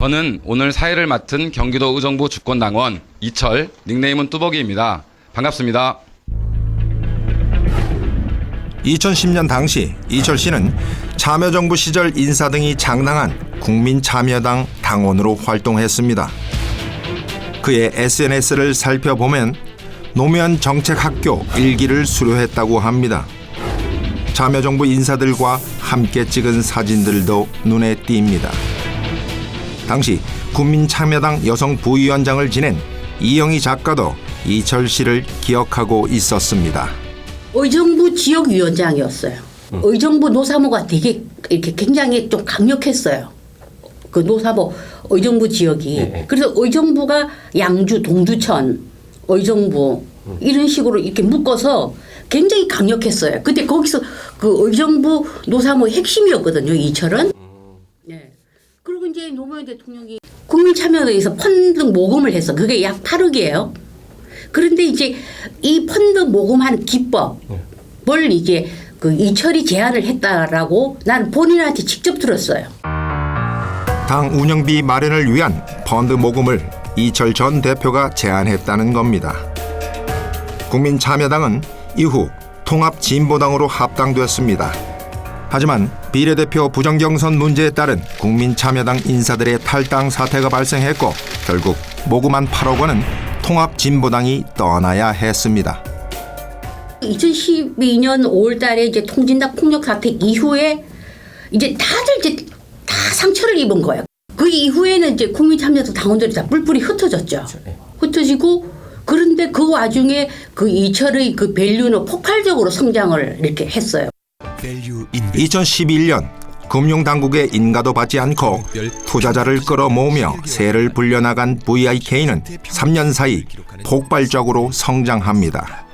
저는 오늘 사회를 맡은 경기도 의정부 주권당원 이철, 닉네임은 뚜벅이입니다. 반갑습니다. 2010년 당시 이철 씨는 참여정부 시절 인사 등이 장당한 국민참여당 당원으로 활동했습니다. 그의 SNS를 살펴보면 노무현 정책학교 일기를 수료했다고 합니다. 참여정부 인사들과 함께 찍은 사진들도 눈에 띕니다. 당시 국민참여당 여성 부위원장을 지낸 이영희 작가도 이철 씨를 기억하고 있었습니다. 의정부 지역위원장이었어요. 의정부 노사모가 되게 이렇게 굉장히 좀 강력했어요. 그 노사모 의정부 지역이. 그래서 의정부가 양주, 동두천, 의정부 이런 식으로 이렇게 묶어서 굉장히 강력했어요. 근데 거기서 그 의정부 노사모의 핵심이었거든요. 이철은. 네. 그리고 이제 노무현 대통령이 국민 참여회에서 펀드 모금을 했어. 그게 약 8억이에요. 그런데 이제 이 펀드 모금하는 기법을 이제 그 이철이 제안을 했다라고 난 본인한테 직접 들었어요. 당 운영비 마련을 위한 펀드 모금을 이철 전 대표가 제안했다는 겁니다. 국민참여당은 이후 통합진보당으로 합당됐습니다. 하지만 비례대표 부정경선 문제에 따른 국민참여당 인사들의 탈당 사태가 발생했고 결국 모금한 8억 원은 통합진보당이 떠나야 했습니다. 2012년 5월달에 이제 통진당 폭력 사태 이후에 이제 다들 이제 다 상처를 입은 거예요. 그 이후에는 이제 국민참여당 당원들이 다 뿔뿔이 흩어졌죠. 흩어지고 그런데 그 와중에 그 이철의 그 밸류는 폭발적으로 성장을 이렇게 했어요. 2011년 금융당국의 인가도 받지 않고 투자자를 끌어모으며 세를 불려나간 VIK는 3년 사이 폭발적으로 성장합니다.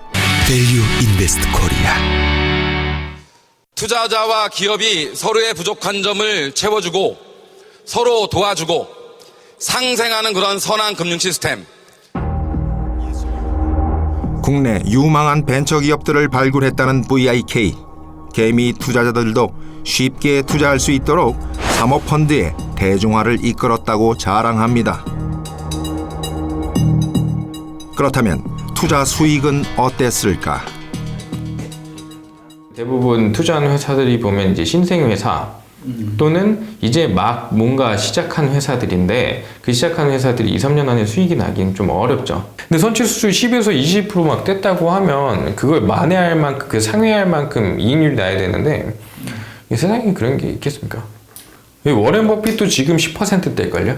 투자자와 기업이 서로의 부족한 점을 채워주고 서로 도와주고 상생하는 그런 선한 금융 시스템. 국내 유망한 벤처 기업들을 발굴했다는 VIK 개미 투자자들도 쉽게 투자할 수 있도록 사모펀드의 대중화를 이끌었다고 자랑합니다. 그렇다면 투자 수익은 어땠을까? 대부분 투자하는 회사들이 보면 이제 신생 회사 또는 이제 막 뭔가 시작한 회사들인데 그 시작한 회사들이 2, 3년 안에 수익이 나기는 좀 어렵죠. 근데 선취 수출 10에서 20%막 뗐다고 하면 그걸 만회할 만큼 그 상회할 만큼 이익률 나야 되는데 이 세상에 그런 게 있겠습니까? 이 워렌 버핏도 지금 10%대걸요?